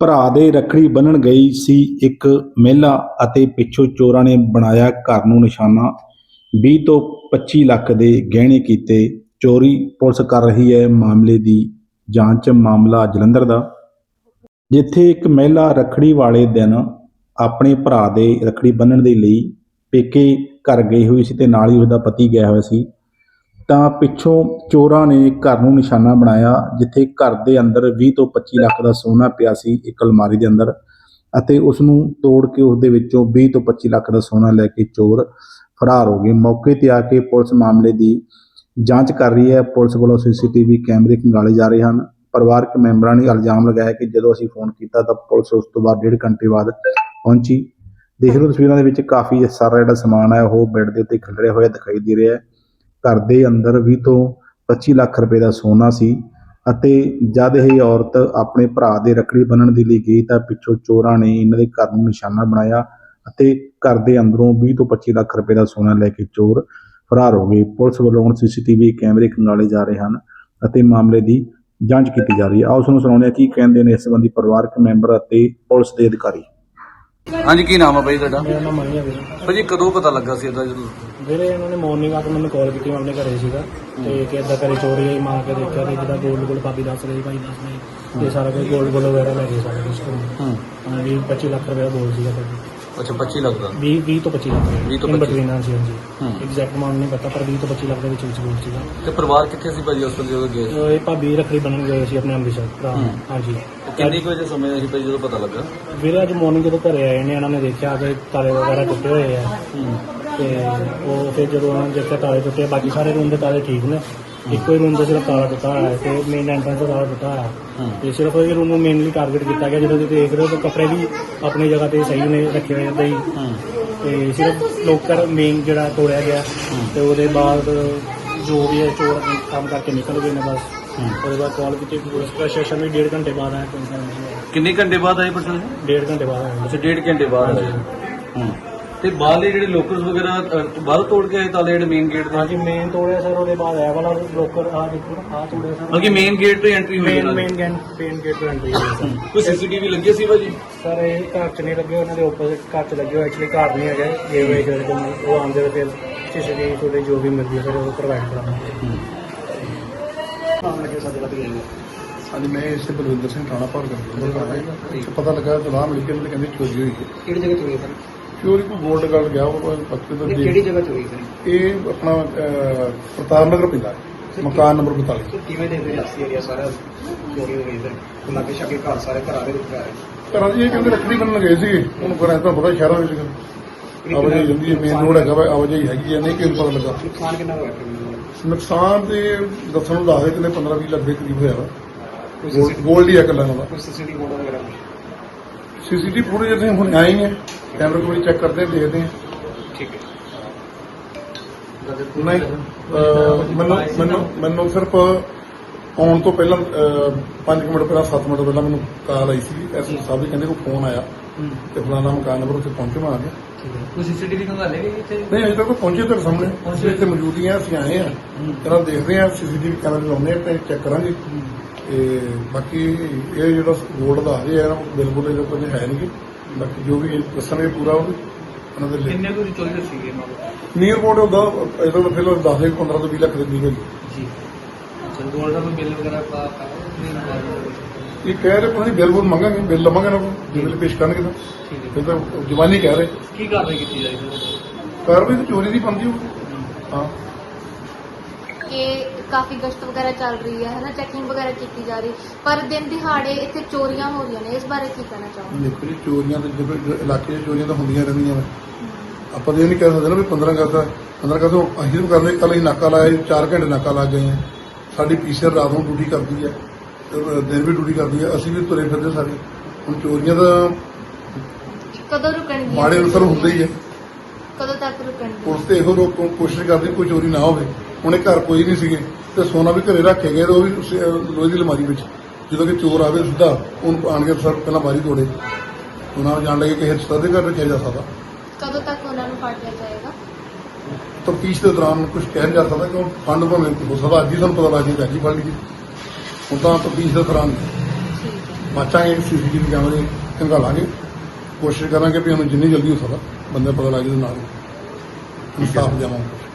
ਭਰਾ ਦੇ ਰੱਖੜੀ ਬੰਨਣ ਗਈ ਸੀ ਇੱਕ ਮਹਿਲਾ ਅਤੇ ਪਿੱਛੋਂ ਚੋਰਾਂ ਨੇ ਬਣਾਇਆ ਘਰ ਨੂੰ ਨਿਸ਼ਾਨਾ। 20 ਤੋਂ 25 ਲੱਖ ਦੇ ਗਹਿਣੇ ਕੀਤੇ। ਚੋਰੀ ਪੁਲਿਸ ਕਰ ਰਹੀ ਹੈ ਮਾਮਲੇ ਦੀ ਜਾਂਚ, ਮਾਮਲਾ ਜਲੰਧਰ ਦਾ। ਜਿੱਥੇ ਇੱਕ ਮਹਿਲਾ ਰੱਖੜੀ ਵਾਲੇ ਦਿਨ ਆਪਣੇ ਭਰਾ ਦੇ ਰੱਖੜੀ ਬੰਨਣ ਦੇ ਲਈ ਪੇਕੇ ਘਰ ਗਈ ਹੋਈ ਸੀ ਤੇ ਨਾਲ ਹੀ ਉਹਦਾ ਪਤੀ ਗਿਆ ਹੋਇਆ ਸੀ। ਤਾਂ ਪਿੱਛੋਂ ਚੋਰਾਂ ਨੇ ਘਰ ਨੂੰ ਨਿਸ਼ਾਨਾ ਬਣਾਇਆ, ਜਿੱਥੇ ਘਰ ਦੇ ਅੰਦਰ 20 ਤੋਂ 25 ਲੱਖ ਦਾ ਸੋਨਾ ਪਿਆ ਸੀ ਇੱਕ ਅਲਮਾਰੀ ਦੇ ਅੰਦਰ ਅਤੇ ਉਸ ਨੂੰ ਤੋੜ ਕੇ ਉਸ ਦੇ ਵਿੱਚੋਂ 20 ਤੋਂ 25 ਲੱਖ ਦਾ ਸੋਨਾ ਲੈ ਕੇ ਚੋਰ ਫਰਾਰ ਹੋ ਗਏ। ਮੌਕੇ ਤੇ ਆ ਕੇ ਪੁਲਿਸ ਮਾਮਲੇ ਦੀ ਜਾਂਚ ਕਰ ਰਹੀ ਹੈ। ਪੁਲਿਸ ਵੱਲੋਂ ਸੀਸੀਟੀਵੀ ਕੈਮਰੇ ਖੰਗਾਲੇ ਜਾ ਰਹੇ ਹਨ। ਪਰਿਵਾਰਕ ਮੈਂਬਰਾਂ ਨੇ ਇਲਜ਼ਾਮ ਲਗਾਇਆ ਕਿ ਜਦੋਂ ਅਸੀਂ ਫੋਨ ਕੀਤਾ ਤਾਂ ਪੁਲਿਸ ਉਸ ਤੋਂ ਬਾਅਦ ਡੇਢ ਘੰਟੇ ਬਾਅਦ ਪਹੁੰਚੀ। ਦੇਖ ਲਓ ਤਸਵੀਰਾਂ ਦੇ ਵਿੱਚ ਕਾਫੀ ਸਾਰਾ ਜਿਹੜਾ ਸਮਾਨ ਹੈ, ਉਹ ਬੈੱਡ ਦੇ ਉੱਤੇ ਖਿਲਰਿਆ ਹੋਇਆ ਦਿਖਾਈ ਦੇ ਰਿਹਾ ਹੈ। ਘਰ ਦੇ ਅੰਦਰ ਵੀਹ ਤੋਂ 25 ਲੱਖ ਰੁਪਏ ਦਾ ਸੋਨਾ ਸੀ ਅਤੇ ਜਦ ਇਹ ਔਰਤ ਆਪਣੇ ਭਰਾ ਦੇ ਰੱਖੜੀ ਬੰਨਣ ਦੇ ਲਈ ਗਈ ਤਾਂ ਪਿੱਛੋਂ ਚੋਰਾਂ ਨੇ ਇਹਨਾਂ ਦੇ ਘਰ ਨੂੰ ਨਿਸ਼ਾਨਾ ਬਣਾਇਆ ਅਤੇ ਘਰ ਦੇ ਅੰਦਰੋਂ 20 ਤੋਂ 25 ਲੱਖ ਰੁਪਏ ਦਾ ਸੋਨਾ ਲੈ ਕੇ ਚੋਰ ਫਰਾਰ ਹੋ ਗਏ। ਪੁਲਿਸ ਵੱਲੋਂ ਹੁਣ ਸੀਸੀਟੀਵੀ ਕੈਮਰੇ ਖੰਗਾਲੇ ਜਾ ਰਹੇ ਹਨ ਅਤੇ ਮਾਮਲੇ ਦੀ ਜਾਂਚ ਕੀਤੀ ਜਾ ਰਹੀ ਹੈ। ਆਓ ਤੁਹਾਨੂੰ ਸੁਣਾਉਂਦੇ ਹਾਂ ਕੀ ਕਹਿੰਦੇ ਨੇ ਇਸ ਸੰਬੰਧੀ ਪਰਿਵਾਰਕ ਮੈਂਬਰ ਅਤੇ ਪੁਲਿਸ ਦੇ ਅਧਿਕਾਰੀ। ਹਾਂਜੀ ਕੀ ਨਾਮ ਆ ਬਾਈ ਤੁਹਾਡਾ? ਮੇਰਾ ਨਾਮ ਮਣੀ ਵੀਰੇ। ਭਾਜੀ ਕਦੋਂ ਪਤਾ ਲੱਗਾ ਸੀ ਇਹਦਾ ਜਦੋਂ? ਵੀਰੇ ਇਹਨਾਂ ਨੇ ਮਾਰਨਿੰਗ ਆ ਕੇ ਮੈਨੂੰ ਕਾਲ ਕੀਤੀ ਮੈਂ ਆਪਣੇ ਘਰੇ ਸੀਗਾ। ਤੇ ਕਿ ਏਦਾਂ ਘਰੇ ਚੋਰੀ ਹੋਈ ਮਾਰ ਕੇ ਦੇਖਿਆ ਤੇ ਜਿਹਦਾ ਗੋਲਡ ਗੋਲਡ ਭਾਬੀ ਦੱਸ ਰਹੀ ਭਾਈ ਦੱਸ ਰਹੀ। ਤੇ ਸਾਰਾ ਕੁਝ ਗੋਲਡ ਗੋਲਡ ਵਗੈਰਾ ਲੈ ਗਏ ਸਾਰਾ ਕੁਝ ਹੂੰ। 20 25 ਲੱਖ ਰੁਪਏ ਦਾ ਬੋਲ ਸੀਗਾ ਭਾਜੀ ਅੱਛਾ 25 ਲੱਗਦਾ 20 20 ਤੋਂ 25 ਲੱਖ 20 ਤੋਂ In 25 between ਹਾਂ ਜੀ ਹਾਂਜੀ। ਹੂੰ। ਐਗਜ਼ੈਕਟ ਅਮਾਉਂਟ ਨਹੀਂ ਪਤਾ ਪਰ 20 ਤੋਂ 25 ਲੱਖ ਦੇ ਵਿੱਚ ਵਿੱਚ ਬੋਲ ਸੀਗਾ। ਤੇ ਪਰਿਵਾਰ ਕਿੱਥੇ ਸੀ ਭਾਜੀ ਉਸ ਵੇਲੇ ਜਦੋਂ ਗਏ? ਤੇ ਇਹ ਭਾਬੀ ਰੱਖੜੀ ਬਣਨ ਗਏ ਸੀ ਆਪਣੇ ਅੰਮ੍ਰਿਤਸਰ ਭਰਾ। ਹੂੰ। ਹਾਂਜੀ। ਉਹ ਕਿੰਨੀ ਕੁ ਵਜੇ ਸਮੇਂ ਸੀ ਭਾਜੀ ਜਦੋਂ ਪਤਾ ਲੱਗਾ? ਵੀਰੇ ਅੱਜ ਮਾਰਨਿੰਗ ਜਦੋਂ ਘਰੇ ਆਏ ਨੇ ਇਹਨਾਂ ਨੇ ਦੇਖਿਆ ਕਿ ਤਾਲੇ ਵਗੈਰਾ ਟੁੱਟੇ ਹੋਏ ਆ। ਹੂੰ। ਤੇ ਉਹ ਫਿਰ ਜਦੋਂ ਉਹਨਾਂ ਨੇ ਦੇਖਿਆ ਤਾਲੇ ਟੁੱਟੇ ਬਾਕੀ ਸਾਰੇ ਰੂਮ ਦੇ ਤਾਲੇ ਠੀਕ ਨੇ। ਇੱਕੋ ਹੀ ਰੂਮ ਦਾ ਸਿਰਫ ਤਾਲਾ ਹੋਇਆ ਹੈ ਤੇ ਮੇਨ ਐਂਟਰੈਂਸ ਦਾ ਤਾਲਾ ਹੋਇਆ ਹੈ। ਤੇ ਸਿਰਫ ਇਹ ਰੂਮ ਨੂੰ ਮੇਨਲੀ ਟਾਰਗੇਟ ਕੀਤਾ ਗਿਆ ਜਦੋਂ ਤੁਸੀਂ ਦੇਖ ਰਹੇ ਹੋ ਤਾਂ ਕੱਪੜੇ ਵੀ ਆਪਣੀ ਜਗ੍ਹਾ ਤੇ ਸਹੀ ਨੇ ਰੱਖੇ ਹੋਏ ਏਦਾਂ ਹੀ। ਹੂੰ। ਤੇ ਸਿਰਫ ਲੋਕਰ ਮੇਨ ਜਿਹੜਾ ਤੋੜਿਆ ਗਿਆ ਤੇ ਉਹਦੇ ਬਾਅਦ ਜੋ ਵੀ ਹੈ ਚੋਰ ਕੰਮ ਕਰਕੇ ਨਿਕਲ ਗਏ ਨੇ ਬਸ। ਉਹਦੇ ਬਾਅਦ ਕਾਲ ਕੀਤੀ ਪੁਲਿਸ ਪ੍ਰਸ਼ਾਸਨ ਵੀ ਡੇਢ ਘੰਟੇ ਬਾਅਦ ਆਇਆ ਕਿੰਨੇ ਘੰਟੇ ਬਾਅਦ ਆਏ ਪਰਸਨ ਡੇਢ ਘੰਟੇ ਬਾਅਦ ਆਇਆ। ਅੱਛਾ ਡੇਢ ਘੰਟੇ ਬਾਅਦ ਆਏ। ਹੂੰ। ਤੇ ਬਾਹਰਲੇ ਜਿਹੜੇ ਲੋਕਰਸ ਵਗੈਰਾ ਅਹ, ਬਾਹਰੋਂ ਤੋੜ ਕੇ ਆਏ ਤਾਲੇ ਜਿਹੜੇ ਮੇਨ ਗੇਟ ਦੇ ਹਾਂਜੀ ਮੇਨ ਤੋੜਿਆ ਸਰ ਉਹਦੇ ਬਾਅਦ ਆਇਆ ਵਾਲਾ ਲੋਕਰ ਆ ਦੇਖੋ ਆ ਤੋੜਿਆ ਸਰ। ਬਲਕਿ ਮੇਨ ਗੇਟ ਤੋਂ ਐਂਟਰੀ ਹੋਈ ਮੇਨ। ਮੇਨ ਗੈਨ ਮੇਨ ਗੇਟ ਤੋਂ ਐਂਟਰੀ ਹੋਈ ਸਰ। ਕੋਈ ਸੀਸੀਟੀਵੀ ਲੱਗੀ ਸੀ ਭਾਜੀ? ਸਰ ਇਹ ਘਰ ਚ ਨਹੀਂ ਲੱਗੇ ਉਹਨਾਂ ਦੇ ਆਪੋਜ਼ਿਟ ਘਰ ਚ ਲੱਗੇ ਹੋਏ ਐਕਚੁਅਲੀ ਘਰ ਨਹੀਂ ਹੈਗੇ। ਜੇ ਵੇ ਜਿਹੜੇ ਉਹ ਆਉਂਦੇ ਨੇ ਫਿਰ ਸੀਸੀਟੀਵੀ ਤੁਹਾਡੇ ਜੋ ਵੀ ਮਿਲਦੀ ਹੈ ਫਿਰ ਉਹ ਪ੍ਰੋਵਾਈਡ ਕਰਾਂਗੇ ਕੰਮ ਲੱਗੇ ਸਾਡੇ ਲੱਗ ਜਾਏਗਾ ਹਾਂਜੀ ਮੈਂ ਇਸੇ ਬਲਵਿੰਦਰ ਸਿੰਘ ਥਾਣਾ ਭਰ ਕਰ ਪਤਾ ਲੱਗਾ ਤਲਾਹ ਮਿਲ ਕੇ ਉਹਨੇ ਕਹਿੰਦੇ ਚੋਰੀ ਹੋਈ ਹੈ। ਕਿਹੜੀ ਜਗ੍ਹਾ ਚੋਰੀ ਸਰ? ਚੋਰੀ ਕੋ ਗੋਲਡ ਗੱਲ ਗਿਆ ਉਹ ਪੱਕੇ ਤੋਂ ਦੇਖ- ਜਗ੍ਹਾ ਚੋਰੀ ਸਰ ਇਹ ਆਪਣਾ ਅਹ, ਪ੍ਰਤਾਪ ਨਗਰ ਪੈਂਦਾ। ਹੈ ਮਕਾਨ ਨੰਬਰ 42 ਕਿਵੇਂ ਦੇਖਦੇ ਰਿਆਸੀ ਏਰੀਆ ਸਾਰਾ ਚੋਰੀ ਹੋ? ਗਈ ਸਰ ਲਾਗੇ ਛਾਗੇ ਘਰ ਸਾਰੇ ਘਰਾਂ ਦੇ ਵਿੱਚ ਆ ਘਰਾਂ ਦੀ ਇਹ ਕਹਿੰਦੇ ਰੱਖੜੀ ਬੰਨਣ ਗਏ ਸੀ। ਫਿਰ ਐਂ ਤਾਂ ਪਤਾ ਸ਼ਹਿਰਾਂ ਵਿੱਚ ਆਵਾਜਾਈ ਜਾਂਦੀ ਹੈ ਮੇਨ ਰੋਡ ਹੈਗਾ ਵਾ ਆਵਾਜਾਈ ਹੈਗੀ ਹੈ ਨਹੀਂ ਕਿ ਪਤਾ ਲੱਗਾ। ਨੁਕਸਾਨ ਕਿੰਨਾ ਹੋਇਆ ਨੁਕਸਾਨ ਤੇ ਦੱਸਣ ਨੂੰ ਦੱਸਦੇ ਕਿ 15 20 ਲੱਖ ਦੇ ਕਰੀਬ ਹੋਇਆ ਵਾ। ਗੋਲਡ- ਗੋਲਡ ਹੀ ਹੈ ਇਕੱਲਾ ਇਹਨਾਂ ਦਾ। ਕੋਈ ਸੀਸੀਟੀਵੀ ਫੋਟੋ ਵਗੈਰਾ ਸੀਸੀਟੀਵੀ ਫੁਟੇਜ ਅਸੀਂ ਹੁਣ ਆਏ ਹੀ। ਹੈ ਕੈਮਰੇ ਕੋਲ ਚੈੱਕ ਕਰਦੇ ਹਾਂ ਦੇਖਦੇ ਹਾਂ ਠੀਕ ਹੈ। ਨਹੀਂ ਅਹ ਮੈਨੂੰ ਮੈਨੂੰ ਮੈਨੂੰ ਸਿਰਫ ਆਉਣ ਤੋਂ ਪਹਿਲਾਂ 5 ਮਿੰਟ ਪਹਿਲਾਂ 7 ਮਿੰਟ ਪਹਿਲਾਂ ਮੈਨੂੰ ਕਾਲ ਆਈ ਸੀ। ਐਸ ਸਾਹਿਬ ਜੀ ਕਹਿੰਦੇ ਕੋ ਫੋਨ ਆਇਆ ਤੇ ਫਲਾਣਾ ਮਕਾਨ ਨੰਬਰ ਉੱਤੇ ਪਹੁੰਚੇ ਮੈਂ ਆ ਗਿਆ ਕੋਈ ਸੀਸੀਟੀਵੀ ਖੰਗਾਲੇ ਗਏ ਇੱਥੇ? ਨਹੀਂ ਅਜੇ ਤੱਕ ਕੋਈ ਪਹੁੰਚੇ ਤੇਰੇ ਸਾਹਮਣੇ। ਅਸੀਂ ਇੱਥੇ ਮੌਜੂਦ ਹੀ ਆ ਅਸੀਂ ਆਏ ਆ। ਇਹਨਾਂ ਦੇਖਦੇ ਆ ਸੀਸੀਟੀਵੀ ਕੈਮਰੇ ਲਾਉਂਦੇ ਆ ਤੇ ਚੈੱਕ ਕਰਾਂਗੇ। ਤੇ ਬਾਕੀ ਇਹ ਜਿਹੜਾ ਗੋਲਡ ਦਾ ਹਜੇ ਹੈ ਬਿਲਕੁਲ ਇਹਦਾ ਕੁਝ ਹੈ ਨਹੀਂ ਬਾਕੀ ਜੋ ਵੀ ਦੱਸਣਗੇ ਪੂਰਾ ਉਹ ਉਹਨਾਂ ਦੇ ਲਈ। ਕਿੰਨੇ ਕੁ ਦੀ? ਚੋਰੀ ਸੀਗੇ ਨੀਅਰ ਬੋਰਡ ਉਹਦਾ ਇਹ ਤਾਂ ਫਿਰ ਦੱਸ ਦੇ 15 ਤੋਂ 20 ਲੱਖ ਦੇ ਹੈ ਜੀ। ਚਲ ਗੋਲਡ ਦਾ ਕੋਈ ਬਿੱਲ ਵਗੈਰਾ ਪਾ ਇਹ ਕਹਿ ਰਹੇ ਕੋਈ ਬਿੱਲ ਬੁੱਲ ਮੰਗਾਂਗੇ ਬਿੱਲ ਲਵਾਂਗੇ ਨਾ ਜੇ ਬਿੱਲ ਪੇਸ਼ ਕਰਨਗੇ ਤਾਂ। ਠੀਕ ਹੈ। ਇਹ ਤਾਂ ਜਵਾਨੀ ਕਹਿ ਰਹੇ। ਕੀ ਕਾਰਵਾਈ ਕੀਤੀ ਜਾਏਗੀ? ਕਾਰਵਾਈ ਤਾਂ ਚੋਰੀ ਦੀ ਪੰਦੀ ਹੋ। ਹਾਂ। ਕਿ ਕਾਫੀ ਗਸ਼ਤ ਵਗੈਰਾ ਚੱਲ ਰਹੀ ਹੈ ਹਨਾ? ਚੈਕਿੰਗ ਵਗੈਰਾ ਕੀਤੀ ਜਾ ਰਹੀ। ਪਰ ਦਿਨ ਦਿਹਾੜੇ ਇੱਥੇ ਚੋਰੀਆਂ ਹੋ ਰਹੀਆਂ ਨੇ ਇਸ ਬਾਰੇ ਕੀ ਕਹਿਣਾ ਚਾਹੋਗੇ? ਦੇਖੋ ਜੀ ਚੋਰੀਆਂ ਤਾਂ ਜਦੋਂ ਜੋ ਇਲਾਕੇ 'ਚ ਚੋਰੀਆਂ ਤਾਂ ਹੁੰਦੀਆਂ ਰਹਿੰਦੀਆਂ ਨੇ। ਆਪਾਂ ਤਾਂ ਇਹ ਨਹੀਂ ਕਹਿ ਸਕਦੇ ਨਾ ਵੀ 15 ਅਗਸਤ ਆ 15 ਅਗਸਤ ਨੂੰ ਅਸੀਂ ਤਾਂ ਕਰਦੇ ਕੱਲ ਹੀ ਨਾਕਾ ਲਾਇਆ 4 ਘੰਟੇ ਨਾਕਾ ਲਾ ਗਏ ਆ ਸਾਡੀ ਪੀਸੀਆਰ ਰਾਤ ਨੂੰ ਡਿਊਟੀ ਕਰਦੀ ਹੈ ਦਿਨ ਵੀ ਡਿਊਟੀ ਕਰਦੀ ਹੈ ਅਸੀਂ ਵੀ ਤੁਰੇ ਫਿਰਦੇ ਸਾਰੇ। ਹੁਣ ਚੋਰੀਆਂ ਤਾਂ ਕਦੋਂ ਰੁਕਣਗੀਆਂ? ਮਾੜੇ ਅਨਸਰ ਹੁੰਦੇ ਹੀ ਹੈ। ਕਦੋਂ ਤੱਕ ਰੁਕਣਗੀਆਂ? ਪੁਲਿਸ ਤੇ ਇਹੋ ਰੋਕ ਕੋਸ਼ਿਸ਼ ਕਰਦੀ ਕੋਈ ਚੋਰੀ ਨਾ ਹੋਵੇ। ਹੁਣੇ ਘਰ ਕੋਈ ਨਹੀਂ ਸੀਗੇ। ਤੇ ਸੋਨਾ ਵੀ ਘਰੇ ਰੱਖੇ ਗਏ ਤੇ ਉਹ ਵੀ ਉਸ, ਲੋਹੇ ਦੀ ਅਲਮਾਰੀ ਵਿੱਚ। ਜਦੋਂ ਕਿ ਚੋਰ ਆਵੇ ਸਿੱਧਾ ਉਹਨੂੰ ਆਣ ਕੇ ਸਰ ਪਹਿਲਾਂ ਬਾਰੀ ਤੋੜੇ। ਉਹਨਾਂ ਜਾਣ ਲੱਗੇ ਕਿ ਰਿਸ਼ਤਾ ਦੇ ਘਰ ਰੱਖਿਆ ਜਾ ਸਕਦਾ। ਕਦੋਂ ਤੱਕ ਉਹਨਾਂ ਨੂੰ ਫੜ ਲਿਆ ਜਾਏਗਾ? ਤਫਤੀਸ਼ ਦੇ ਦੌਰਾਨ ਕੁਝ ਕਹਿ ਨਹੀਂ ਜਾ ਸਕਦਾ ਕਿਉਂ? ਫੰਡ ਭਾਵੇਂ ਹੋ ਸਕਦਾ ਅੱਜ ਹੀ ਸਾਨੂੰ ਪਤਾ ਲੱਗ ਜੇ ਅੱਜ ਹੀ ਫੜ ਲਈ। ਹੁਣ ਤਾਂ ਤਫਤੀਸ਼ ਦੇ ਦੌਰਾਨ ਠੀਕ ਹੈ ਬਾਚਾਂਗੇ ਸੀਸੀਟੀਵੀ ਕੈਮਰੇ ਖੰਗਾਲਾਂਗੇ ਕੋਸ਼ਿਸ਼ ਕਰਾਂਗੇ ਵੀ ਉਹਨੂੰ ਜਿੰਨੀ ਜਲਦੀ ਹੋ ਸਕਦਾ ਬੰਦੇ ਪਤਾ ਲੱਗ ਜਾਵੇ ਨਾਲ ਇਨਸਾਫ ਦਿਵਾਵਾਂਗੇ